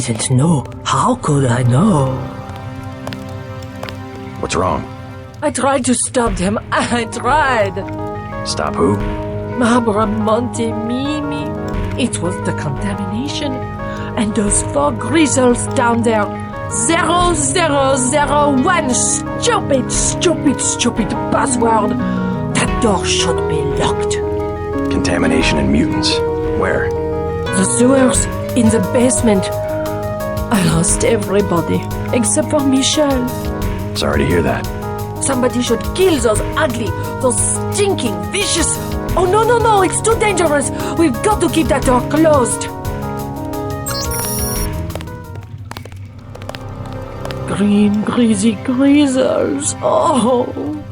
didn't know. How could I know? What's wrong? I tried to stop them. I tried. Stop who? Barbara Monte Mimi. It was the contamination. And those four grizzles down there. Zero, zero, zero, one. Stupid, stupid, stupid password. That door should be locked. Contamination and mutants. Where? The sewers in the basement. I lost everybody except for Michelle. Sorry to hear that. Somebody should kill those ugly, those stinking, vicious. Oh no, no, no, it's too dangerous. We've got to keep that door closed. Green, greasy greasers. Oh.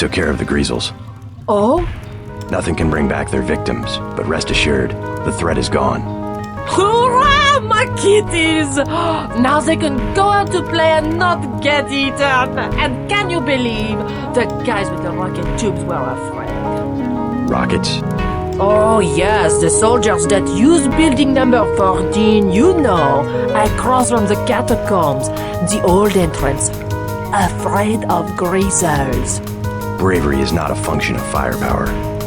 Took care of the Greasels. Oh? Nothing can bring back their victims, but rest assured, the threat is gone. Hurrah, my kitties! Now they can go out to play and not get eaten. And can you believe the guys with the rocket tubes were afraid? Rockets? Oh, yes, the soldiers that use building number 14, you know, across from the catacombs, the old entrance. Afraid of greasers. Bravery is not a function of firepower.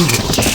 At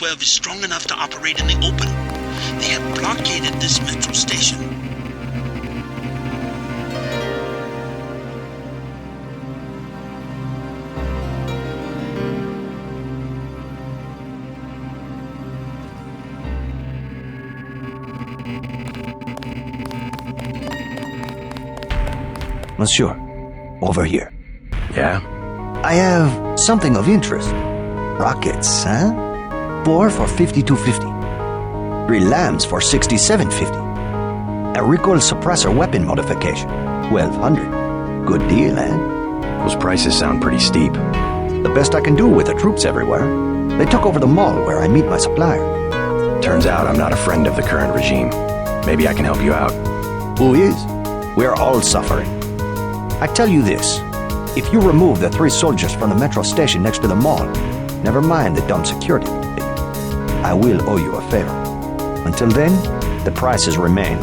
MJ-12 is strong enough to operate in the open. They have blockaded this metro station. Monsieur, over here. Yeah? I have something of interest. Rockets, huh? Four for 5250. Three lambs for 6750. A recoil suppressor weapon modification. 1200. Good deal, eh? Those prices sound pretty steep. The best I can do with the troops everywhere. They took over the mall where I meet my supplier. Turns out I'm not a friend of the current regime. Maybe I can help you out. Who is? We're all suffering. I tell you this if you remove the three soldiers from the metro station next to the mall, never mind the dumb security, I will owe you a favor. Until then, the prices remain.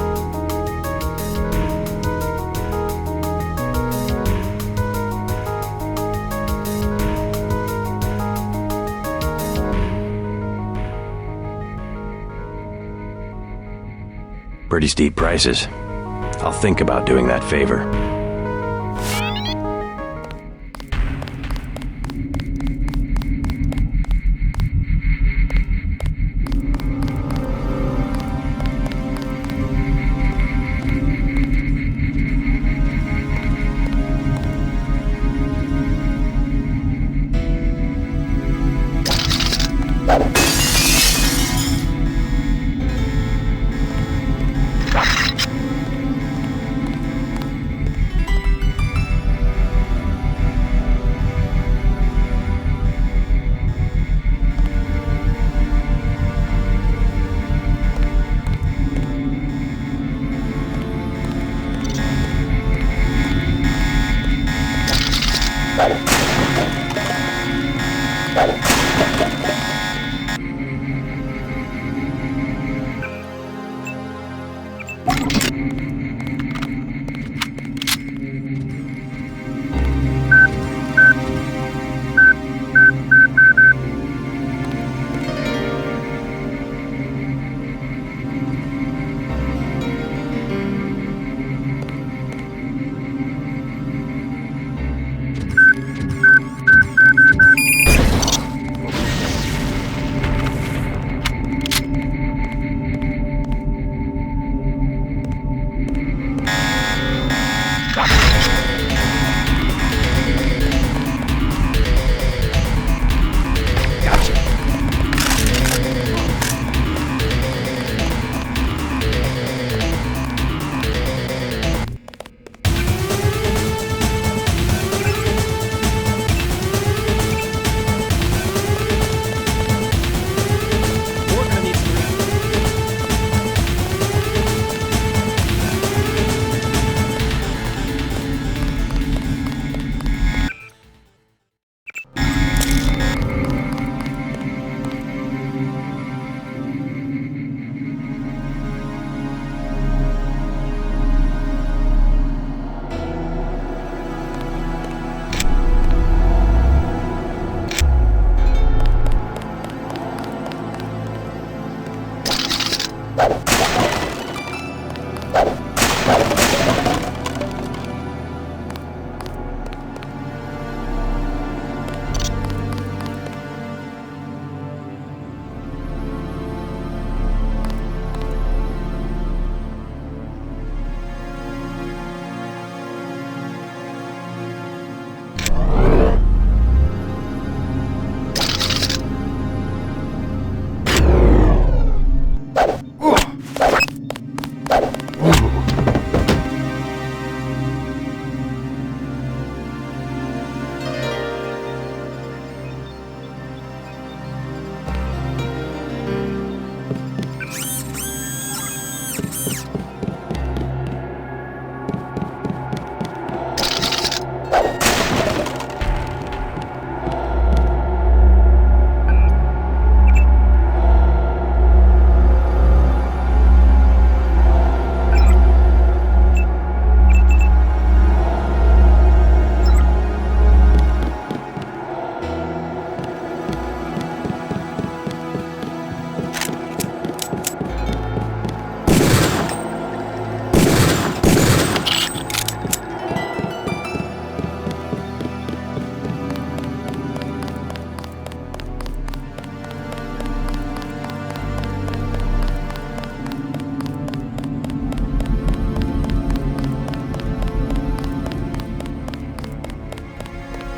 Pretty steep prices. I'll think about doing that favor.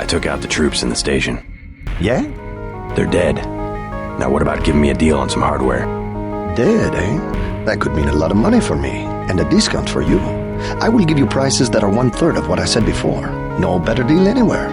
Took out the troops in the station. Yeah? They're dead. Now, what about giving me a deal on some hardware? Dead, eh? That could mean a lot of money for me, and a discount for you. I will give you prices that are one third of what I said before. No better deal anywhere.